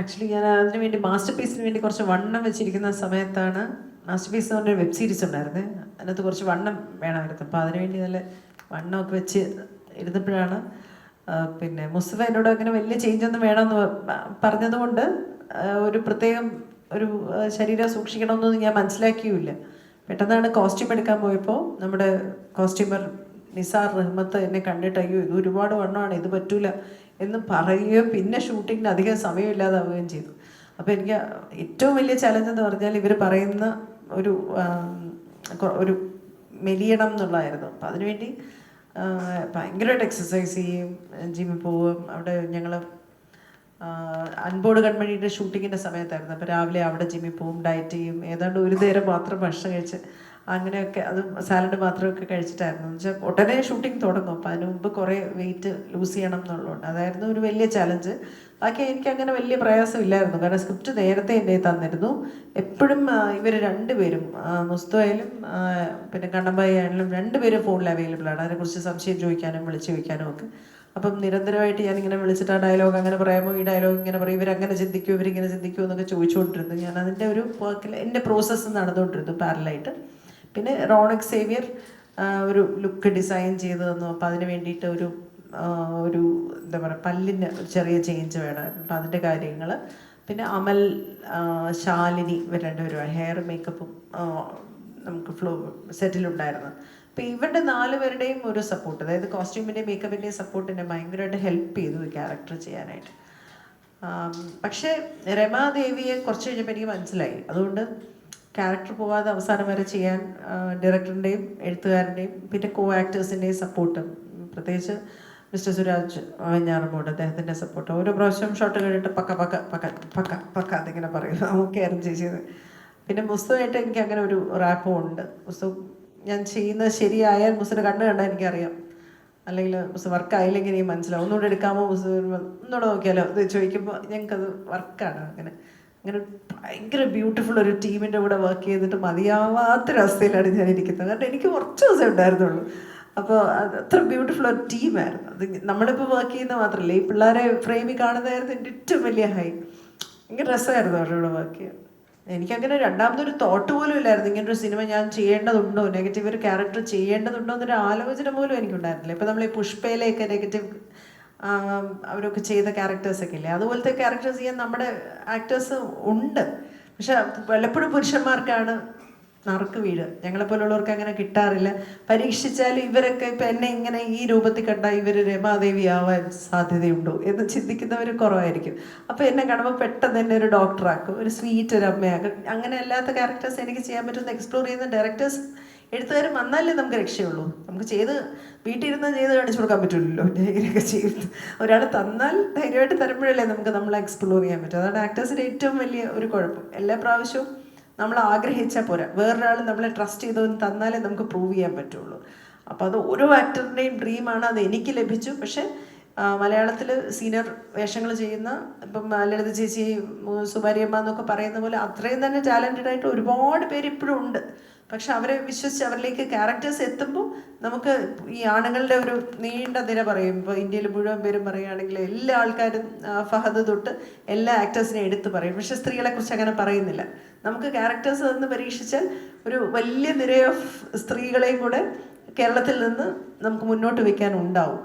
Actually ഞാൻ അതിന് വേണ്ടി മാസ്റ്റർ പീസിന് വേണ്ടി കുറച്ച് വണ്ണം വെച്ചിരിക്കുന്ന സമയത്താണ് മാസ്റ്റർ പീസ് എന്ന് പറഞ്ഞൊരു വെബ് സീരീസ് ഉണ്ടായിരുന്നു. അതിനകത്ത് കുറച്ച് വണ്ണം വേണമായിരുന്നു. അപ്പോൾ അതിനുവേണ്ടി നല്ല വണ്ണമൊക്കെ വെച്ച് ഇരുന്നപ്പോഴാണ് പിന്നെ മുസ്തഫ എന്നോട് അങ്ങനെ വലിയ ചേഞ്ച് ഒന്നും വേണമെന്ന് പറഞ്ഞതുകൊണ്ട് ഒരു പ്രത്യേകം ഒരു ശരീരം സൂക്ഷിക്കണമെന്നൊന്നും ഞാൻ മനസ്സിലാക്കിയുമില്ല. പെട്ടെന്നാണ് കോസ്റ്റ്യൂം എടുക്കാൻ പോയപ്പോൾ നമ്മുടെ കോസ്റ്റ്യൂമർ നിസാർ റഹ്മത്ത് എന്നെ കണ്ടിട്ട് അയ്യോ ഇത് ഒരുപാട് വണ്ണമാണ് ഇത് പറ്റൂല. എന്ന് പറയുകയും പിന്നെ ഷൂട്ടിങ്ങിന് അധികം സമയമില്ലാതാവുകയും ചെയ്തു. അപ്പോൾ എനിക്ക് ഏറ്റവും വലിയ ചലഞ്ച് എന്ന് പറഞ്ഞാൽ ഇവർ പറയുന്ന ഒരു ഒരു മെലിയണം എന്നുള്ളതായിരുന്നു. അപ്പം അതിനുവേണ്ടി ഭയങ്കരമായിട്ട് എക്സസൈസ് ചെയ്യും ജിമ്മിൽ പോവും. അവിടെ ഞങ്ങൾ അൺബോർഡ് കൺമണിയുടെ ഷൂട്ടിങ്ങിന്റെ സമയത്തായിരുന്നു. അപ്പോൾ രാവിലെ അവിടെ ജിമ്മിൽ പോവും ഡയറ്റ് ചെയ്യും. ഏതാണ്ട് ഒരു നേരം മാത്രം ഭക്ഷണം കഴിച്ച് അങ്ങനെയൊക്കെ അതും സാലഡ് മാത്രമൊക്കെ കഴിച്ചിട്ടായിരുന്നു. എന്ന് വെച്ചാൽ ഉടനെ ഷൂട്ടിംഗ് തുടങ്ങും. അപ്പം അതിന് മുമ്പ് കുറേ വെയിറ്റ് ലൂസ് ചെയ്യണം എന്നുള്ളതുകൊണ്ട്. അതായിരുന്നു ഒരു വലിയ ചലഞ്ച്. ബാക്കി എനിക്ക് അങ്ങനെ വലിയ പ്രയാസമില്ലായിരുന്നു കാരണം സ്ക്രിപ്റ്റ് നേരത്തെ എന്റെ തന്നിരുന്നു. എപ്പോഴും ഇവർ രണ്ടുപേരും മുസ്തുവായാലും പിന്നെ കണ്ണമ്പായി ആയാലും രണ്ടുപേരും ഫോണിൽ അവൈലബിൾ ആണ്. അതിനെക്കുറിച്ച് സംശയം ചോദിക്കാനും വിളിച്ചു ചോദിക്കാനും ഒക്കെ. അപ്പം നിരന്തരമായിട്ട് ഇങ്ങനെ വിളിച്ചിട്ട് ആ ഡയലോഗ് അങ്ങനെ പറയാമോ ഈ ഡയലോഗ് ഇങ്ങനെ പറയും. ഇവരങ്ങനെ ചിന്തിക്കും ഇവരിങ്ങനെ ചിന്തിക്കുമോ എന്നൊക്കെ ചോദിച്ചുകൊണ്ടിരുന്നു. ഞാൻ അതിന്റെ ഒരു വർക്കിൽ എന്റെ പ്രോസസ്സ് നടന്നുകൊണ്ടിരുന്നു പാരലായിട്ട് പിന്നെ റോണക് സേവിയർ ഒരു ലുക്ക് ഡിസൈൻ ചെയ്ത് തന്നു. അപ്പോൾ അതിന് വേണ്ടിയിട്ട് ഒരു ഒരു എന്താ പറയുക പല്ലിന് ഒരു ചെറിയ ചേഞ്ച് വേണമായിരുന്നു. അപ്പം അതിന്റെ കാര്യങ്ങൾ പിന്നെ അമൽ ശാലിനി ഇവർ രണ്ടുപേരും ഹെയർ മേക്കപ്പും നമുക്ക് ഫ്ലോ സെറ്റിലുണ്ടായിരുന്നു അപ്പോൾ ഇവരുടെ നാല് പേരുടെയും ഒരു സപ്പോർട്ട് അതായത് കോസ്റ്റ്യൂമിന്റെയും മേക്കപ്പിന്റെയും സപ്പോർട്ട് എന്നെ ഭയങ്കരമായിട്ട് ഹെൽപ്പ് ചെയ്തു ഈ ക്യാരക്ടർ ചെയ്യാനായിട്ട്. പക്ഷേ രമാദേവിയെ കുറച്ച് കഴിഞ്ഞപ്പോൾ എനിക്ക് മനസ്സിലായി. അതുകൊണ്ട് ക്യാരക്ടർ പോവാതെ അവസാനം വരെ ചെയ്യാൻ ഡയറക്ടറിന്റെയും എഴുത്തുകാരന്റെയും പിന്നെ കോ ആക്ടേഴ്സിന്റെയും സപ്പോർട്ട് പ്രത്യേകിച്ച് മിസ്റ്റർ സുരാജ് വെഞ്ഞാറമൂട് അദ്ദേഹത്തിന്റെ സപ്പോർട്ട് ഓരോ പ്രാവശ്യം ഷോട്ട് കഴിഞ്ഞിട്ട് പക്ക പക്ക പക്ക പക്ക പക്ക അതിങ്ങനെ പറയുന്നു. നമുക്ക് അറേഞ്ച് ചെയ്ത് പിന്നെ മുസ്തുമായിട്ട് എനിക്ക് അങ്ങനെ ഒരു റാപ്പും ഉണ്ട്. മുസ്തു ഞാൻ ചെയ്യുന്നത് ശരിയായാൽ മുസ്ലിം കണ്ണ് കണ്ടാൽ എനിക്കറിയാം. അല്ലെങ്കിൽ മുസ്തു വർക്കായില്ലെങ്കിൽ എനിക്ക് മനസ്സിലാവും. ഒന്നുകൂടെ എടുക്കാമോ മുസ്തു ഒന്നുകൂടെ നോക്കിയാലോ? ഇത് ചോദിക്കുമ്പോൾ ഞങ്ങൾക്കത് വർക്കാണ് അങ്ങനെ. അങ്ങനെ ഭയങ്കര ബ്യൂട്ടിഫുൾ ഒരു ടീമിന്റെ കൂടെ വർക്ക് ചെയ്തിട്ട് മതിയാവാത്തൊരവസ്ഥയിലാണ് ഞാൻ ഇരിക്കുന്നത്. കാരണം എനിക്ക് കുറച്ച് ദിവസം ഉണ്ടായിരുന്നുള്ളൂ. അപ്പോൾ അത് അത്ര ബ്യൂട്ടിഫുൾ ഒരു ടീമായിരുന്നു അത് നമ്മളിപ്പോൾ വർക്ക് ചെയ്യുന്ന മാത്രമല്ല ഈ പിള്ളേരെ ഫ്രെയിമിൽ കാണുന്നതായിരുന്നു എന്റെ ഏറ്റവും വലിയ ഹൈ ഭയങ്കര രസമായിരുന്നു അവരുടെ കൂടെ വർക്ക് ചെയ്യാൻ. എനിക്കങ്ങനെ രണ്ടാമതൊരു തോട്ട് പോലും ഇല്ലായിരുന്നു. ഇങ്ങനൊരു സിനിമ ഞാൻ ചെയ്യേണ്ടതുണ്ടോ? നെഗറ്റീവ് ഒരു ക്യാരക്ടർ ചെയ്യേണ്ടതുണ്ടോ എന്നൊരു ആലോചന പോലും എനിക്കുണ്ടായിരുന്നില്ല. ഇപ്പം നമ്മൾ ഈ പുഷ്പയിലെയൊക്കെ നെഗറ്റീവ് അവരൊക്കെ ചെയ്ത ക്യാരക്ടേഴ്സൊക്കെ ഇല്ലേ അതുപോലത്തെ ക്യാരക്ടേഴ്സ് ചെയ്യാൻ നമ്മുടെ ആക്ടേഴ്സ് ഉണ്ട്. പക്ഷെ പലപ്പോഴും പുരുഷന്മാർക്കാണ് നറുക്ക് വീട് ഞങ്ങളെപ്പോലുള്ളവർക്ക് അങ്ങനെ കിട്ടാറില്ല. പരീക്ഷിച്ചാൽ ഇവരൊക്കെ ഇപ്പം എന്നെ ഇങ്ങനെ ഈ രൂപത്തിൽ കണ്ടാൽ ഇവർ രമാദേവി ആവാൻ സാധ്യതയുണ്ടോ എന്ന് ചിന്തിക്കുന്നവർ കുറവായിരിക്കും. അപ്പോൾ എന്നെ കാണുമ്പോൾ പെട്ടെന്ന് തന്നെ ഒരു ഡോക്ടറാക്കും ഒരു സ്വീറ്റ് ഒരു അമ്മയാക്കും. അങ്ങനെ അല്ലാത്ത ക്യാരക്ടേഴ്സ് എനിക്ക് ചെയ്യാൻ പറ്റുന്ന എക്സ്പ്ലോർ ചെയ്യുന്ന ഡയറക്ടേഴ്സ് എഴുത്തുകാർ വന്നാലേ നമുക്ക് രക്ഷയുള്ളൂ. നമുക്ക് ചെയ്ത് വീട്ടിൽ ഇരുന്ന് ചെയ്ത് കാണിച്ചു കൊടുക്കാൻ പറ്റില്ലല്ലോ ഇങ്ങനെയൊക്കെ ചെയ്ത് ഒരാൾ തന്നാൽ ധൈര്യമായിട്ട് തരുമ്പോഴല്ലേ നമുക്ക് നമ്മളെ എക്സ്പ്ലോർ ചെയ്യാൻ പറ്റും. അതാണ് ആക്ടേഴ്സിന്റെ ഏറ്റവും വലിയ ഒരു കുഴപ്പം. എല്ലാ പ്രാവശ്യവും നമ്മൾ ആഗ്രഹിച്ചാൽ പോരാ. വേറൊരാൾ നമ്മളെ ട്രസ്റ്റ് ചെയ്തൊന്ന് തന്നാലേ നമുക്ക് പ്രൂവ് ചെയ്യാൻ പറ്റുള്ളൂ. അപ്പോൾ അത് ഓരോ ആക്ടറിന്റെയും ഡ്രീമാണ് അത് എനിക്ക് ലഭിച്ചു. പക്ഷേ മലയാളത്തിൽ സീനിയർ വേഷങ്ങൾ ചെയ്യുന്ന ഇപ്പം ലളിത ചേച്ചി സുബാര്യമ്മ എന്നൊക്കെ പറയുന്ന പോലെ അത്രയും തന്നെ ടാലന്റഡ് ആയിട്ട് ഒരുപാട് പേര് ഇപ്പോഴും ഉണ്ട്. പക്ഷെ അവരെ വിശ്വസിച്ച് അവരിലേക്ക് ക്യാരക്ടേഴ്സ് എത്തുമ്പോൾ നമുക്ക് ഈ ആണുങ്ങളുടെ ഒരു നീണ്ട നിര പറയും. ഇപ്പോൾ ഇന്ത്യയിൽ മുഴുവൻ പേരും പറയുകയാണെങ്കിൽ എല്ലാ ആൾക്കാരും ഫഹദ് തൊട്ട് എല്ലാ ആക്ടേഴ്സിനെയും എടുത്ത് പറയും. പക്ഷെ സ്ത്രീകളെ കുറിച്ച് അങ്ങനെ പറയുന്നില്ല. നമുക്ക് ക്യാരക്ടേഴ്സ് എന്ന് പരീക്ഷിച്ചാൽ ഒരു വലിയ നിര ഓഫ് സ്ത്രീകളെയും കൂടെ കേരളത്തിൽ നിന്ന് നമുക്ക് മുന്നോട്ട് വെക്കാൻ ഉണ്ടാവും.